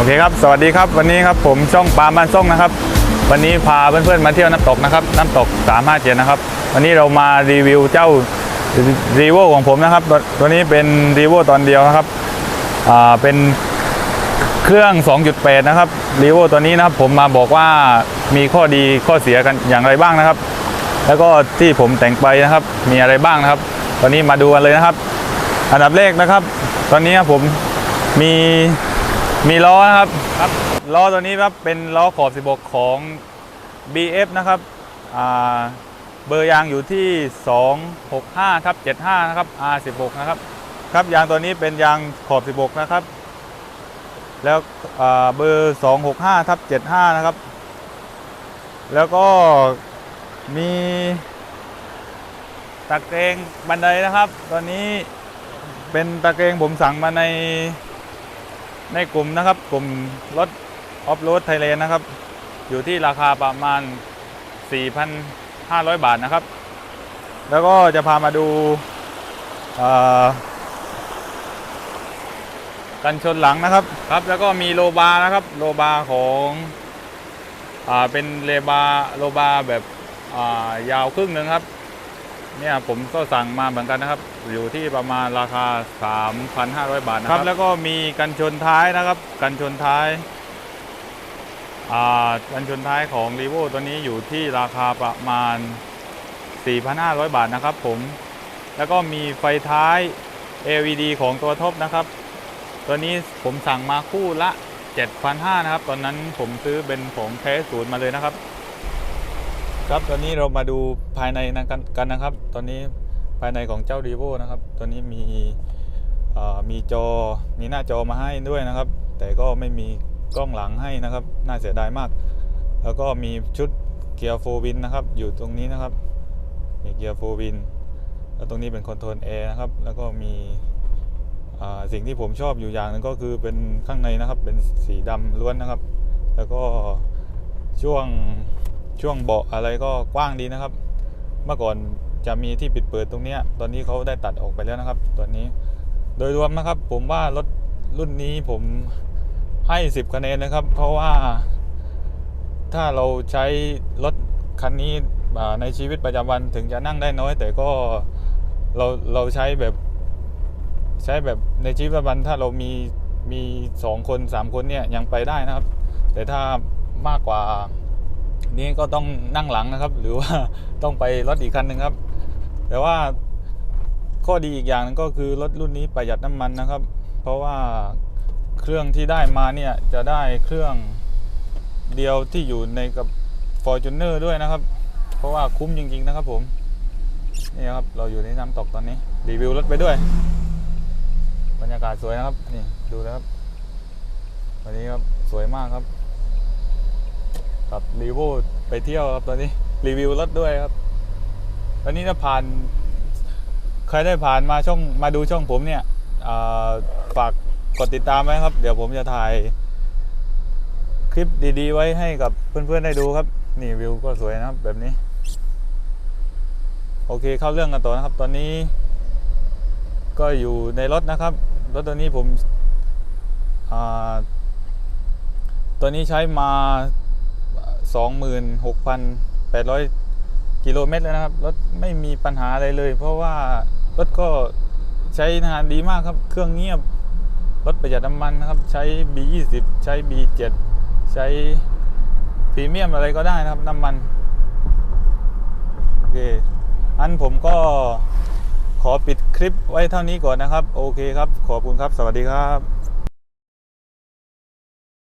โอเคครับ สวัสดีครับ วันนี้ครับผมช่องปาล์มบ้านซ่งนะครับ วันนี้พาเพื่อนๆมาเที่ยวน้ำตกนะครับ น้ำตก 357 นะครับ วันนี้เรามารีวิวเจ้ารีโวของผมนะครับ ตัวนี้เป็นรีโวตอนเดียวนะครับ อ่า เป็นเครื่อง 2.8 นะครับรีโวตัวนี้นะครับ ผมมาบอกว่ามีข้อดีข้อเสียกันอย่างไรบ้างนะครับ แล้วก็ที่ผมแต่งไปนะครับ มีอะไรบ้างนะครับ ตอนนี้มาดูกันเลยนะครับ อันดับแรกนะครับ ตอนนี้ครับผมมี มีล้อนะครับครับล้อตัวนี้ครับเป็นล้อขอบ 16 ของ BF นะครับอ่าเบอร์ยางอยู่ที่ 265ทับ75 นะครับ R16 นะครับครับยางตัวนี้เป็นยางขอบ 16 นะครับ แล้วอ่าเบอร์ 265ทับ75 นะครับ แล้วก็มีตะเกรงบันไดนะครับ ตอนนี้เป็นตะเกรงผมสั่งมาใน ในกลุ่มนะครับกลุ่มรถออฟโรดไทยแลนด์นะครับ อยู่ที่ราคาประมาณ 4,500 บาทนะครับ แล้วก็จะพามาดูกันชนหลังนะครับครับ แล้วก็มีโลบาร์นะครับ โลบาร์ของอ่าเป็นเลบาร์โลบาร์แบบอ่ายาวครึ่งหนึ่งครับ เนี่ยผมก็สั่งมาเหมือนกันนะครับ อยู่ที่ประมาณราคา 3,500 บาทนะครับ แล้วก็มีกันชนท้ายนะครับ กันชนท้ายอ่ากันชนท้ายของ r ีโวตัวนี้อยู่ที่ราคาประมาณ 4,500 บาทนะครับ ผม แล้วก็มีไฟท้าย LED ของตัวท็อปนะครับ ตัวนี้ผมสั่งมาคู่ละ 7,500นะครับ ตอนนั้นผมซื้อเป็นของแท้ศูนย์มาเลยนะครับ ครับตอนนี้เรามาดูภายในนะกันกันนะครับ ตอนนี้ภายในของเจ้า r ีโวนะครับ ตัวนี้มีอ่อมีจอมีหน้าจอมาให้ด้วยนะครับ แต่ก็ไม่มีกล้องหลังให้นะครับ น่าเสียดายมาก แล้วก็มีชุดเกียร์โฟวินนะครับ อยู่ตรงนี้นะครับมีเกียร์โฟวินแล้วตรงนี้เป็นคอนโทรลแอร์นะครับ แล้วก็มีอ่าสิ่งที่ผมชอบอยู่อย่างหนึงก็คือเป็นข้างในนะครับ เป็นสีดำล้วนนะครับ แล้วก็ช่วง ช่วงเบาะอะไรก็กว้างดีนะครับ เมื่อก่อนจะมีที่ปิดเปิดตรงเนี้ย ตอนนี้เขาได้ตัดออกไปแล้วนะครับ ตัวนี้ โดยรวมนะครับ ผมว่ารถรุ่นนี้ผมให้ 10 คะแนนนะครับ เพราะว่า ถ้าเราใช้รถคันนี้ในชีวิตประจำวันถึงจะนั่งได้น้อย แต่ก็เราเราใช้แบบใช้แบบในชีวิตประจำวันถ้าเรามีมีสองคนสามคนเนี่ยยังไปได้นะครับ แต่ถ้ามากกว่า นี้ก็ต้องนั่งหลังนะครับ หรือว่าต้องไปรถอีกคันหนึ่งครับ แต่ว่าข้อดีอีกอย่างนึงก็คือรถรุ่นนี้ประหยัดน้ำมันนะครับ เพราะว่าเครื่องที่ได้มาเนี่ยจะได้เครื่องเดียวที่อยู่ในกับ Fortuner ด้วยนะครับ เพราะว่าคุ้มจริง ๆ นะครับผมนี่ครับเราอยู่ในน้ำตกตอนนี้รีวิวรถไปด้วย บรรยากาศสวยนะครับ นี่ดูนะครับวันนี้ครับสวยมากครับ ครับรีวิวไปเที่ยวครับตอนนี้รีวิวรถด้วยครับตอนนี้ถ้าผ่านใครได้ผ่านมาช่องมาดูช่องผมเนี่ยฝากกดติดตามไว้ครับ เดี๋ยวผมจะถ่ายคลิปดีๆ ไว้ให้กับเพื่อนๆได้ดูครับ นี่วิวก็สวยนะครับแบบนี้ โอเคเข้าเรื่องกันต่อนะครับ ตอนนี้ ก็อยู่ในรถนะครับรถตัวนี้ผมอตัวนี้ใช้มา 26,800 กิโลเมตรแล้วนะครับ รถไม่มีปัญหาอะไรเลย เพราะว่ารถก็ใช้งานดีมากครับ เครื่องเงียบ รถประหยัดน้ำมันนะครับ ใช้ B20 ใช้ B7 ใช้พรีเมียมอะไรก็ได้นะครับน้ำมัน โอเค อันผมก็ขอปิดคลิปไว้เท่านี้ก่อนนะครับ โอเคครับ ขอบคุณครับ สวัสดีครับ